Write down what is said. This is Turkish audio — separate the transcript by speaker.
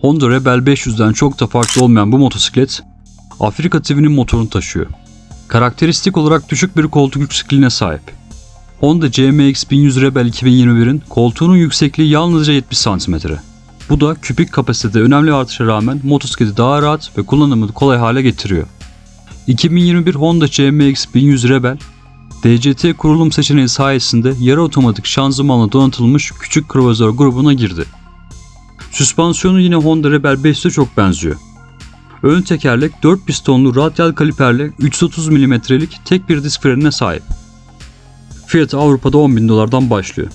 Speaker 1: Honda Rebel 500'den çok da farklı olmayan bu motosiklet, Afrika TV'nin motorunu taşıyor. Karakteristik olarak düşük bir koltuk yüksekliğine sahip. Honda CMX 1100 Rebel 2021'in koltuğunun yüksekliği yalnızca 70 cm. Bu da küpik kapasitede önemli artışa rağmen motosikleti daha rahat ve kullanımı kolay hale getiriyor. 2021 Honda CMX 1100 Rebel, DCT kurulum seçeneği sayesinde yarı otomatik şanzımanla donatılmış küçük kruvazör grubuna girdi. Süspansiyonu yine Honda Rebel 5'te çok benziyor. Ön tekerlek 4 pistonlu radyal kaliperle 330 mm'lik tek bir disk frenine sahip. Fiyatı Avrupa'da 10.000 dolardan başlıyor.